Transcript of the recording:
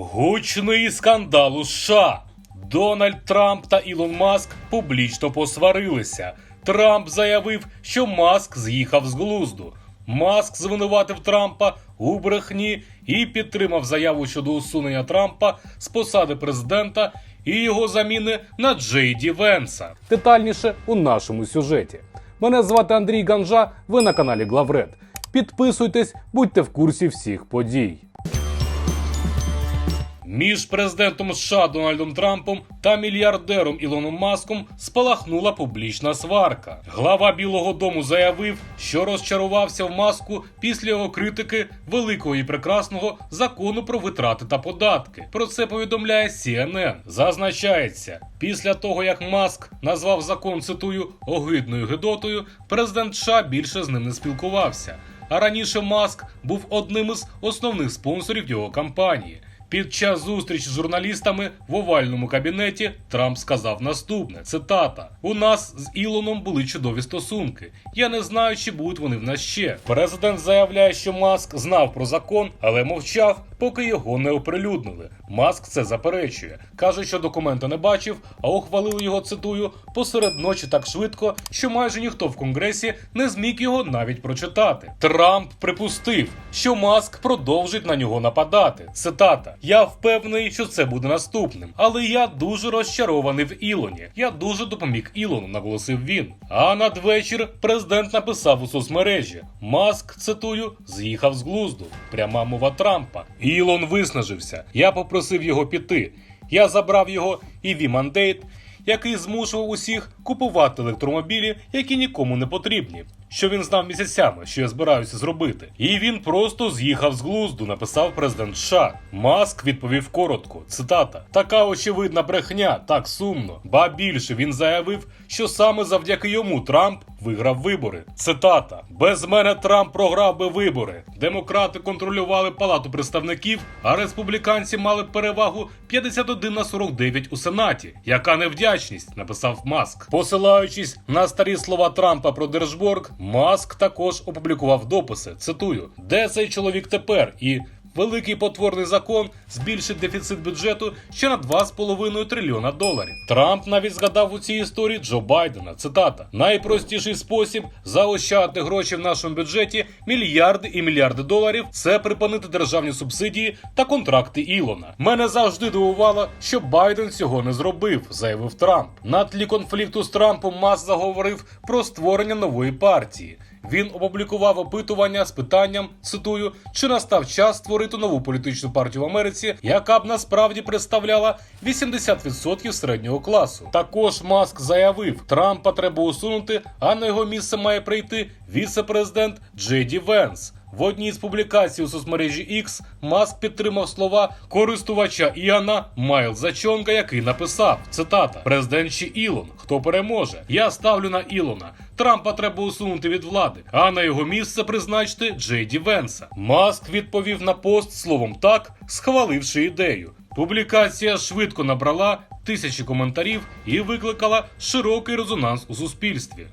Гучний скандал у США. Дональд Трамп та Ілон Маск публічно посварилися. Трамп заявив, що Маск з'їхав з глузду. Маск звинуватив Трампа у брехні і підтримав заяву щодо усунення Трампа з посади президента і його заміни на Джей Ді Венса. Детальніше у нашому сюжеті. Мене звати Андрій Ганжа. Ви на каналі Главред. Підписуйтесь, будьте в курсі всіх подій. Між президентом США Дональдом Трампом та мільярдером Ілоном Маском спалахнула публічна сварка. Глава Білого Дому заявив, що розчарувався в маску після його критики великого і прекрасного закону про витрати та податки. Про це повідомляє CNN. Зазначається, після того як Маск назвав закон цитую огидною гидотою, президент США більше з ним не спілкувався. А раніше Маск був одним із основних спонсорів його кампанії. Під час зустрічі з журналістами в овальному кабінеті Трамп сказав наступне: цитата: У нас з Ілоном були чудові стосунки. Я не знаю, чи будуть вони в нас ще. Президент заявляє, що Маск знав про закон, але мовчав, поки його не оприлюднили. Маск це заперечує. каже, що документа не бачив, а ухвалили його цитую посеред ночі так швидко, що майже ніхто в конгресі не зміг його навіть прочитати. Трамп припустив, що Маск продовжить на нього нападати. Цитата: Я впевнений, що це буде наступним, але я дуже розчарований в Ілоні. Я дуже допоміг Ілону, наголосив він. А надвечір президент написав у соцмережі: Маск, цитую, з'їхав з глузду. Пряма мова Трампа. Ілон виснажився. Я попросив його піти. Я забрав його і мандейт, який змушував усіх купувати електромобілі, які нікому не потрібні. Що він знав місяцями, що я збираюся зробити, і він просто з'їхав з глузду, написав президент США. Маск відповів коротко. Цитата: така очевидна брехня, так сумно. Ба більше він заявив, що саме завдяки йому Трамп виграв вибори. Цитата: без мене Трамп програв би вибори. Демократи контролювали палату представників, а республіканці мали перевагу 51 на 49 у сенаті. Яка невдячність, написав Маск. Посилаючись на старі слова Трампа про Держборг, Маск також опублікував дописи. Цитую: де цей чоловік тепер? І Великий потворний закон збільшить дефіцит бюджету ще на 2,5 трильйона доларів. Трамп навіть згадав у цій історії Джо Байдена. Цитата: найпростіший спосіб заощадити гроші в нашому бюджеті мільярди і мільярди доларів це припинити державні субсидії та контракти Ілона. Мене завжди дивувало, що Байден цього не зробив, заявив Трамп. На тлі конфлікту з Трампом Мас заговорив про створення нової партії. Він опублікував опитування з питанням, цитую, чи настав час створити нову політичну партію в Америці, яка б насправді представляла 80% середнього класу. Також Маск заявив, Трампа треба усунути, а на його місце має прийти віце-президент Джеді Венс. В одній з публікацій у соцмережі X Маск підтримав слова користувача Іана Майлза Чонга, який написав цитата: Президент чи Ілон, хто переможе? Я ставлю на Ілона. Трампа треба усунути від влади, а на його місце призначити Джей Ді Венса. Маск відповів на пост словом так, схваливши ідею. Публікація швидко набрала тисячі коментарів і викликала широкий резонанс у суспільстві.